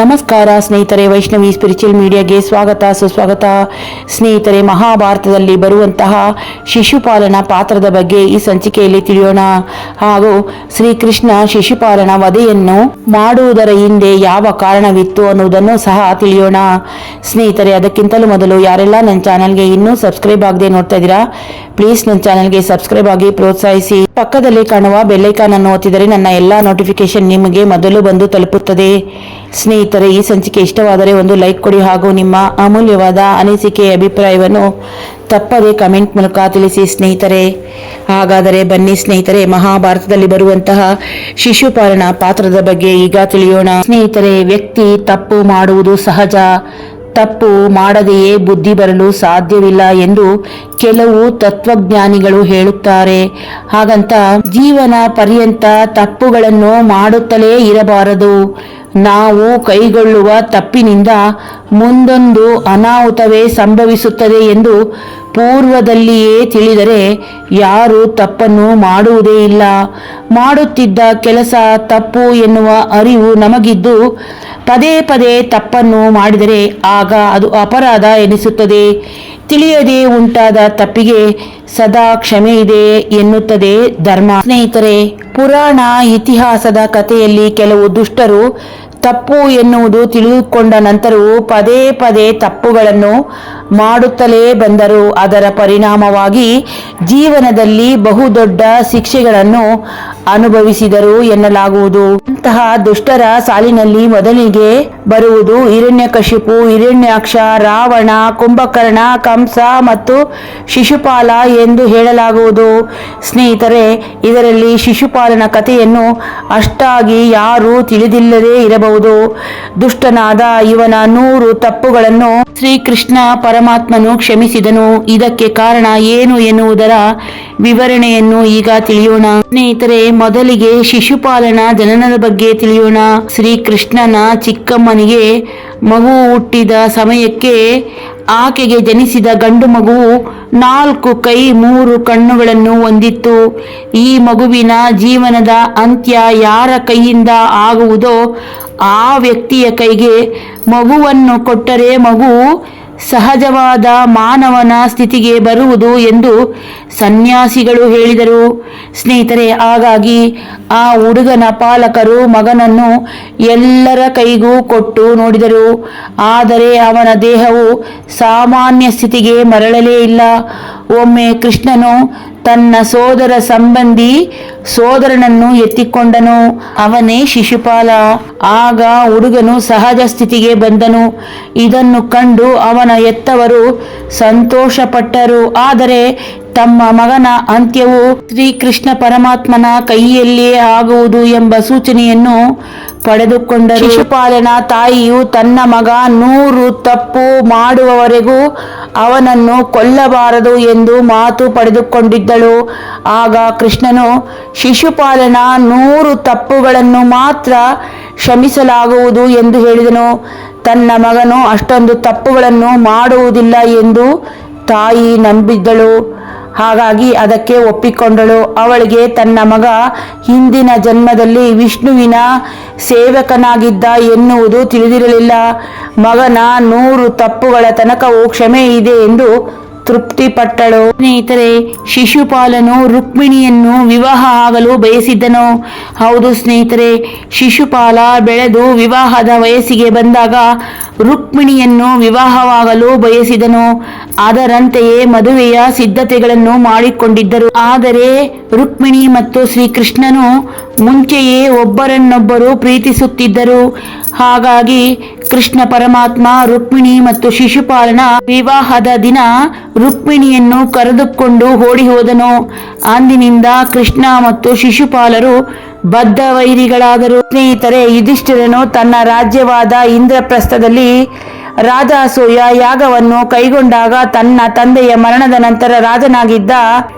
ನಮಸ್ಕಾರ ಸ್ನೇಹಿತರೆ, ವೈಷ್ಣವಿ ಸ್ಪಿರಿಚುವಲ್ ಮೀಡಿಯಾಗೆ ಸ್ವಾಗತ. ಸುಸ್ವಾಗತ. ಸ್ನೇಹಿತರೆ, ಮಹಾಭಾರತದಲ್ಲಿ ಬರುವಂತಹ ಶಿಶುಪಾಲನ ಪಾತ್ರದ ಬಗ್ಗೆ ಈ ಸಂಚಿಕೆಯಲ್ಲಿ ತಿಳಿಯೋಣ. ಹಾಗೂ ಶ್ರೀಕೃಷ್ಣ ಶಿಶುಪಾಲನ ವಧೆಯನ್ನು ಮಾಡುವುದರ ಹಿಂದೆ ಯಾವ ಕಾರಣವಿತ್ತು ಅನ್ನುವುದನ್ನು ಸಹ ತಿಳಿಯೋಣ. ಸ್ನೇಹಿತರೆ, ಅದಕ್ಕಿಂತಲೂ ಮೊದಲು ಯಾರೆಲ್ಲ ನನ್ನ ಚಾನಲ್ಗೆ ಇನ್ನೂ ಸಬ್ಸ್ಕ್ರೈಬ್ ಆಗದೆ ನೋಡ್ತಾ ಇದ್ದೀರಾ, ಪ್ಲೀಸ್ ನನ್ನ ಚಾನಲ್ಗೆ ಸಬ್ಸ್ಕ್ರೈಬ್ ಆಗಿ ಪ್ರೋತ್ಸಾಹಿಸಿ. ಪಕ್ಕದಲ್ಲಿ ಕಾಣುವ ಬೆಲ್ಲೈಕಾನ್ ಅನ್ನು ಒತ್ತಿದರೆ ನನ್ನ ಎಲ್ಲ ನೋಟಿಫಿಕೇಶನ್ ನಿಮಗೆ ಮೊದಲು ಬಂದು ತಲುಪುತ್ತದೆ. ಸ್ನೇಹಿತರೆ ಈ ಸಂಚಿಕೆ ಇಷ್ಟವಾದರೆ ಒಂದು ಲೈಕ್ ಕೊಡಿ ಹಾಗೂ ನಿಮ್ಮ ಅಮೂಲ್ಯವಾದ ಅನಿಸಿಕೆ ಅಭಿಪ್ರಾಯವನ್ನು ತಪ್ಪದೆ ಕಮೆಂಟ್ ಮೂಲಕ ತಿಳಿಸಿ ಸ್ನೇಹಿತರೆ. ಹಾಗಾದರೆ ಬನ್ನಿ ಸ್ನೇಹಿತರೆ, ಮಹಾಭಾರತದಲ್ಲಿ ಬರುವಂತಹ ಶಿಶುಪಾಲನ ಪಾತ್ರದ ಬಗ್ಗೆ ಈಗ ತಿಳಿಯೋಣ. ಸ್ನೇಹಿತರೆ, ವ್ಯಕ್ತಿ ತಪ್ಪು ಮಾಡುವುದು ಸಹಜ. ತಪ್ಪು ಮಾಡದೆಯೇ ಬುದ್ಧಿ ಬರಲು ಸಾಧ್ಯವಿಲ್ಲ ಎಂದು ಕೆಲವು ತತ್ವಜ್ಞಾನಿಗಳು ಹೇಳುತ್ತಾರೆ. ಹಾಗಂತ ಜೀವನ ಪರ್ಯಂತ ತಪ್ಪುಗಳನ್ನು ಮಾಡುತ್ತಲೇ ಇರಬಾರದು. ನಾವು ಕೈಗೊಳ್ಳುವ ತಪ್ಪಿನಿಂದ ಮುಂದೊಂದು ಅನಾಹುತವೇ ಸಂಭವಿಸುತ್ತದೆ ಎಂದು ಪೂರ್ವದಲ್ಲಿಯೇ ತಿಳಿದರೆ ಯಾರು ತಪ್ಪನ್ನು ಮಾಡುವುದೇ ಇಲ್ಲ. ಮಾಡುತ್ತಿದ್ದ ಕೆಲಸ ತಪ್ಪು ಎನ್ನುವ ಅರಿವು ನಮಗಿದ್ದು ಪದೇ ಪದೇ ತಪ್ಪನ್ನು ಮಾಡಿದರೆ ಆಗ ಅದು ಅಪರಾಧ ಎನಿಸುತ್ತದೆ. ತಿಳಿಯದೆ ಉಂಟಾದ ತಪ್ಪಿಗೆ ಸದಾ ಕ್ಷಮೆ ಇದೆ ಎನ್ನುತ್ತದೆ ಧರ್ಮ. ಸ್ನೇಹಿತರೆ, ಪುರಾಣ ಇತಿಹಾಸದ ಕಥೆಯಲ್ಲಿ ಕೆಲವು ದುಷ್ಟರು ತಪ್ಪು ಎನ್ನುವುದು ತಿಳಿದುಕೊಂಡ ನಂತರವೂ ಪದೇ ಪದೇ ತಪ್ಪುಗಳನ್ನು ಮಾಡುತ್ತಲೇ ಬಂದರು. ಅದರ ಪರಿಣಾಮವಾಗಿ ಜೀವನದಲ್ಲಿ ಬಹುದೊಡ್ಡ ಶಿಕ್ಷೆಗಳನ್ನು ಅನುಭವಿಸಿದರು ಎನ್ನಲಾಗುವುದು. ಅಂತಹ ದುಷ್ಟರ ಸಾಲಿನಲ್ಲಿ ಮೊದಲಿಗೆ ಬರುವುದು ಹಿರಣ್ಯಕಶಿಪು, ಹಿರಣ್ಯಾಕ್ಷ, ರಾವಣ, ಕುಂಭಕರ್ಣ, ಕಂಸ ಮತ್ತು ಶಿಶುಪಾಲ ಎಂದು ಹೇಳಲಾಗುವುದು. ಸ್ನೇಹಿತರೆ, ಇದರಲ್ಲಿ ಶಿಶುಪಾಲನ ಕಥೆಯನ್ನು ಅಷ್ಟಾಗಿ ಯಾರು ತಿಳಿದಿಲ್ಲದೇ ಇರಬಹುದು. ದುಷ್ಟನಾದ ಇವನ ನೂರು ತಪ್ಪುಗಳನ್ನು ಶ್ರೀಕೃಷ್ಣ ಪರಮಾತ್ಮನು ಕ್ಷಮಿಸಿದನು. ಇದಕ್ಕೆ ಕಾರಣ ಏನು ಎನ್ನುವುದರ ವಿವರಣೆಯನ್ನು ಈಗ ತಿಳಿಯೋಣ. ಸ್ನೇಹಿತರೆ, ಮೊದಲಿಗೆ ಶಿಶುಪಾಲನ ಜನನದ ಬಗ್ಗೆ ತಿಳಿಯೋಣ. ಶ್ರೀಕೃಷ್ಣನ ಚಿಕ್ಕಮ್ಮನಿಗೆ ಮಗು ಹುಟ್ಟಿದ ಸಮಯಕ್ಕೆ ಆಕೆಗೆ ಜನಿಸಿದ ಗಂಡು ಮಗು ನಾಲ್ಕು ಕೈ ಮೂರು ಕಣ್ಣುಗಳನ್ನು ಹೊಂದಿತ್ತು. ಈ ಮಗುವಿನ ಜೀವನದ ಅಂತ್ಯ ಯಾರ ಕೈಯಿಂದ ಆಗುವುದೋ ಆ ವ್ಯಕ್ತಿಯ ಕೈಗೆ ಮಗುವನ್ನು ಕೊಟ್ಟರೆ ಮಗು ಸಹಜವಾದ ಮಾನವನ ಸ್ಥಿತಿಗೆ ಬರುವುದು ಎಂದು ಸನ್ಯಾಸಿಗಳು ಹೇಳಿದರು. ಸ್ನೇಹಿತರೆ, ಹಾಗಾಗಿ ಆ ಹುಡುಗನ ಪಾಲಕರು ಮಗನನ್ನು ಎಲ್ಲರ ಕೈಗೂ ಕೊಟ್ಟು ನೋಡಿದರು. ಆದರೆ ಅವನ ದೇಹವು ಸಾಮಾನ್ಯ ಸ್ಥಿತಿಗೆ ಮರಳಲೇ ಇಲ್ಲ. ಒಮ್ಮೆ ಕೃಷ್ಣನು ತನ್ನ ಸೋದರ ಸಂಬಂಧಿ ಸೋದರನನ್ನು ಎತ್ತಿಕೊಂಡನು. ಅವನೇ ಶಿಶುಪಾಲ. ಆಗ ಹುಡುಗನು ಸಹಜ ಸ್ಥಿತಿಗೆ ಬಂದನು. ಇದನ್ನು ಕಂಡು ಅವನ ಎತ್ತವರು ಸಂತೋಷಪಟ್ಟರು. ಆದರೆ ತಮ್ಮ ಮಗನ ಅಂತ್ಯವು ಶ್ರೀಕೃಷ್ಣ ಪರಮಾತ್ಮನ ಕೈಯಲ್ಲಿಯೇ ಆಗುವುದು ಎಂಬ ಸೂಚನೆಯನ್ನು ಪಡೆದುಕೊಂಡ ಶಿಶುಪಾಲನ ತಾಯಿಯು ತನ್ನ ಮಗ ನೂರು ತಪ್ಪು ಮಾಡುವವರೆಗೂ ಅವನನ್ನು ಕೊಲ್ಲಬಾರದು ಎಂದು ಮಾತು ಪಡೆದುಕೊಂಡಿದ್ದಳು. ಆಗ ಕೃಷ್ಣನು, ಶಿಶುಪಾಲನ ನೂರು ತಪ್ಪುಗಳನ್ನು ಮಾತ್ರ ಕ್ಷಮಿಸಲಾಗುವುದು ಎಂದು ಹೇಳಿದನು. ತನ್ನ ಮಗನು ಅಷ್ಟೊಂದು ತಪ್ಪುಗಳನ್ನು ಮಾಡುವುದಿಲ್ಲ ಎಂದು ತಾಯಿ ನಂಬಿದ್ದಳು. ಹಾಗಾಗಿ ಅದಕ್ಕೆ ಒಪ್ಪಿಕೊಂಡಳು. ಅವಳಿಗೆ ತನ್ನ ಮಗ ಹಿಂದಿನ ಜನ್ಮದಲ್ಲಿ ವಿಷ್ಣುವಿನ ಸೇವಕನಾಗಿದ್ದ ಎನ್ನುವುದು ತಿಳಿದಿರಲಿಲ್ಲ. ಮಗನ ನೂರು ತಪ್ಪುಗಳ ತನಕವೂ ಕ್ಷಮೆ ಇದೆ ಎಂದು ತೃಪ್ತಿಪಟ್ಟಳು. ಸ್ನೇಹಿತರೆ, ಶಿಶುಪಾಲನು ರುಕ್ಮಿಣಿಯನ್ನು ವಿವಾಹ ಆಗಲು ಬಯಸಿದ್ದನು. ಹೌದು ಸ್ನೇಹಿತರೆ, ಶಿಶುಪಾಲ ಬೆಳೆದು ವಿವಾಹದ ವಯಸ್ಸಿಗೆ ಬಂದಾಗ ರುಕ್ಮಿಣಿಯನ್ನು ವಿವಾಹವಾಗಲು ಬಯಸಿದನು. ಅದರಂತೆಯೇ ಮದುವೆಯ ಸಿದ್ಧತೆಗಳನ್ನು ಮಾಡಿಕೊಂಡಿದ್ದರು. ಆದರೆ ರುಕ್ಮಿಣಿ ಮತ್ತು ಶ್ರೀಕೃಷ್ಣನು ಮುಂಚೆಯೇ ಒಬ್ಬರನ್ನೊಬ್ಬರು ಪ್ರೀತಿಸುತ್ತಿದ್ದರು. ಹಾಗಾಗಿ ಕೃಷ್ಣ ಪರಮಾತ್ಮ, ರುಕ್ಮಿಣಿ ಮತ್ತು ಶಿಶುಪಾಲನ ವಿವಾಹದ ದಿನ ರುಕ್ಮಿಣಿಯನ್ನು ಕರೆದುಕೊಂಡು ಓಡಿ ಹೋದನು. ಅಂದಿನಿಂದ ಕೃಷ್ಣ ಮತ್ತು ಶಿಶುಪಾಲರು ಬದ್ಧ ವೈರಿಗಳಾದರು ಸ್ನೇಹಿತರೆ, ಯುಧಿಷ್ಠಿರನು ತನ್ನ ರಾಜ್ಯವಾದ ಇಂದ್ರಪ್ರಸ್ಥದಲ್ಲಿ ರಾಜಾಸೂಯ ಯಾಗವನ್ನು ಕೈಗೊಂಡಾಗ ತನ್ನ ತಂದೆಯ ಮರಣದ ನಂತರ ರಾಜನಾಗಿದ್ದ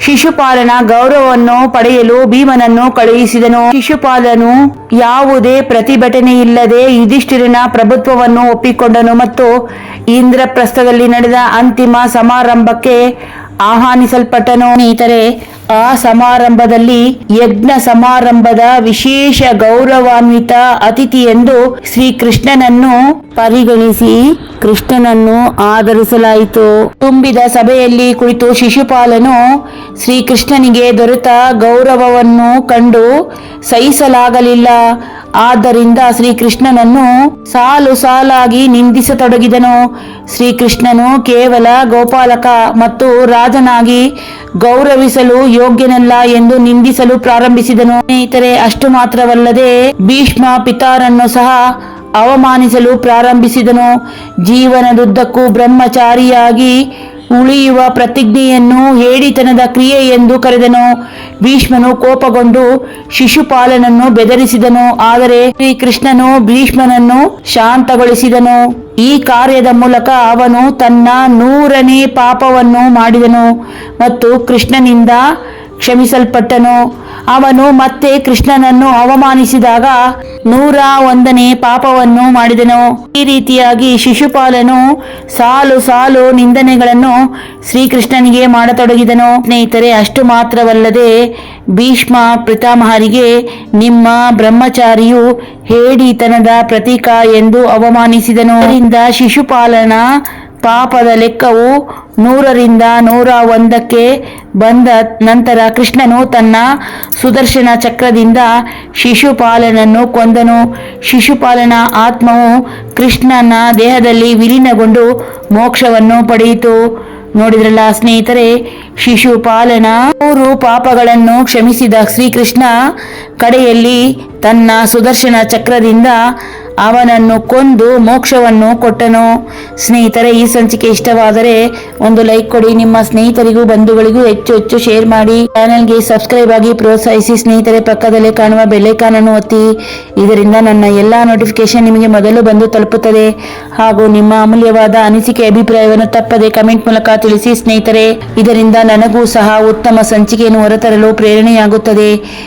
ಶಿಶುಪಾಲನ ಗೌರವವನ್ನು ಪಡೆಯಲು ಭೀಮನನ್ನು ಕಳುಹಿಸಿದನು. ಶಿಶುಪಾಲನು, ಯಾವುದೇ ಪ್ರತಿಭಟನೆ ಇಲ್ಲದೆ ಯುಧಿಷ್ಠಿರನ ಪ್ರಭುತ್ವವನ್ನು ಒಪ್ಪಿಕೊಂಡನು ಮತ್ತು ಇಂದ್ರಪ್ರಸ್ಥದಲ್ಲಿ ನಡೆದ ಅಂತಿಮ ಸಮಾರಂಭಕ್ಕೆ ಆಹ್ವಾನಿಸಲ್ಪಟ್ಟನು. ಸ್ನೇಹಿತರೆ ಆ ಸಮಾರಂಭದಲ್ಲಿ ಯಜ್ಞ ಸಮಾರಂಭದ ವಿಶೇಷ ಗೌರವಾನ್ವಿತ ಅತಿಥಿ ಎಂದು ಶ್ರೀಕೃಷ್ಣನನ್ನು ಪರಿಗಣಿಸಿ ಕೃಷ್ಣನನ್ನು ಆಧರಿಸಲಾಯಿತು ತುಂಬಿದ ಸಭೆಯಲ್ಲಿ ಕುಳಿತು ಶಿಶುಪಾಲನು ಶ್ರೀಕೃಷ್ಣನಿಗೆ ದೊರೆತ ಗೌರವವನ್ನು ಕಂಡು ಸಹಿಸಲಾಗಲಿಲ್ಲ. ಆದ್ದರಿಂದ ಶ್ರೀಕೃಷ್ಣನನ್ನು ಸಾಲು ಸಾಲಾಗಿ ನಿಂದಿಸತೊಡಗಿದನು. ಶ್ರೀಕೃಷ್ಣನು ಕೇವಲ ಗೋಪಾಲಕ ಮತ್ತು ರಾಜನಾಗಿ ಗೌರವಿಸಲು ಯೋಗ್ಯನಲ್ಲ ಎಂದು ನಿಂದಿಸಲು ಪ್ರಾರಂಭಿಸಿದನು. ಸ್ನೇಹಿತರೆ ಅಷ್ಟು ಮಾತ್ರವಲ್ಲದೆ ಭೀಷ್ಮ ಪಿತಾರನ್ನು ಸಹ ಅವಮಾನಿಸಲು ಪ್ರಾರಂಭಿಸಿದನು. ಜೀವನದುದ್ದಕ್ಕೂ ಬ್ರಹ್ಮಚಾರಿಯಾಗಿ ಉಳಿಯುವ ಪ್ರತಿಜ್ಞೆಯನ್ನು ಹೇಡಿತನದ ಕ್ರಿಯೆ ಎಂದು ಕರೆದನು. ಭೀಷ್ಮನು ಕೋಪಗೊಂಡು ಶಿಶುಪಾಲನನ್ನು ಬೆದರಿಸಿದನು. ಆದರೆ ಶ್ರೀಕೃಷ್ಣನು ಭೀಷ್ಮನನ್ನು ಶಾಂತಗೊಳಿಸಿದನು. ಈ ಕಾರ್ಯದ ಮೂಲಕ ಅವನು ತನ್ನ ನೂರನೇ ಪಾಪವನ್ನು ಮಾಡಿದನು ಮತ್ತು ಕೃಷ್ಣನಿಂದ ಕ್ಷಮಿಸಲ್ಪಟ್ಟನು? ಅವನು ಮತ್ತೆ ಕೃಷ್ಣನನ್ನು ಅವಮಾನಿಸಿದಾಗ ನೂರ ಒಂದನೇ ಪಾಪವನ್ನು ಮಾಡಿದನು. ಈ ರೀತಿಯಾಗಿ ಶಿಶುಪಾಲನು ಸಾಲು ಸಾಲು ನಿಂದನೆಗಳನ್ನು ಶ್ರೀಕೃಷ್ಣನಿಗೆ ಮಾಡತೊಡಗಿದನು. ಸ್ನೇಹಿತರೆ, ಅಷ್ಟು ಮಾತ್ರವಲ್ಲದೆ ಭೀಷ್ಮ ಪಿತಾಮಹರಿಗೆ ನಿಮ್ಮ ಬ್ರಹ್ಮಚಾರಿಯು ಹೇಡಿತನದ ಪ್ರತೀಕ ಎಂದು ಅವಮಾನಿಸಿದನು. ಇದರಿಂದ ಶಿಶುಪಾಲನ ಪಾಪದ ಲೆಕ್ಕವು ನೂರರಿಂದ ನೂರ ಒಂದಕ್ಕೆ ಬಂದ ನಂತರ ಕೃಷ್ಣನು ತನ್ನ ಸುದರ್ಶನ ಚಕ್ರದಿಂದ ಶಿಶುಪಾಲನನ್ನು ಕೊಂದನು. ಶಿಶುಪಾಲನ ಆತ್ಮವು ಕೃಷ್ಣನ ದೇಹದಲ್ಲಿ ವಿಲೀನಗೊಂಡು ಮೋಕ್ಷವನ್ನು ಪಡೆಯಿತು. ನೋಡಿದ್ರಲ್ಲ ಸ್ನೇಹಿತರೆ, ಶಿಶುಪಾಲನ ಮೂರು ಪಾಪಗಳನ್ನು ಕ್ಷಮಿಸಿದ ಶ್ರೀಕೃಷ್ಣ ಕಡೆಯಲ್ಲಿ ತನ್ನ ಸುದರ್ಶನ ಚಕ್ರದಿಂದ ಅವನನ್ನು ಕೊಂದು ಮೋಕ್ಷವನ್ನು ಕೊಟ್ಟನು? ಸ್ನೇಹಿತರೆ, ಈ ಸಂಚಿಕೆ ಇಷ್ಟವಾದರೆ ಒಂದು ಲೈಕ್ ಕೊಡಿ. ನಿಮ್ಮ ಸ್ನೇಹಿತರಿಗೂ, ಬಂಧುಗಳಿಗೂ ಹೆಚ್ಚು ಹೆಚ್ಚು ಶೇರ್ ಮಾಡಿ. ಚಾನೆಲ್ಗೆ ಸಬ್ಸ್ಕ್ರೈಬ್ ಆಗಿ ಪ್ರೋತ್ಸಾಹಿಸಿ. ಸ್ನೇಹಿತರೆ, ಪಕ್ಕದಲ್ಲೇ ಕಾಣುವ ಬೆಲೆಕಾನನ್ನು ಒತ್ತಿ. ಇದರಿಂದ ನನ್ನ ಎಲ್ಲಾ ನೋಟಿಫಿಕೇಶನ್ ನಿಮಗೆ ಮೊದಲು ಬಂದು ತಲುಪುತ್ತದೆ. ಹಾಗೂ ನಿಮ್ಮ ಅಮೂಲ್ಯವಾದ ಅನಿಸಿಕೆ ಅಭಿಪ್ರಾಯವನ್ನು ತಪ್ಪದೆ ಕಮೆಂಟ್ ಮೂಲಕ ತಿಳಿಸಿ. ಸ್ನೇಹಿತರೆ, ಇದರಿಂದ ನನಗೂ ಸಹ ಉತ್ತಮ ಸಂಚಿಕೆಯನ್ನು ಹೊರತರಲು ಪ್ರೇರಣೆಯಾಗುತ್ತದೆ.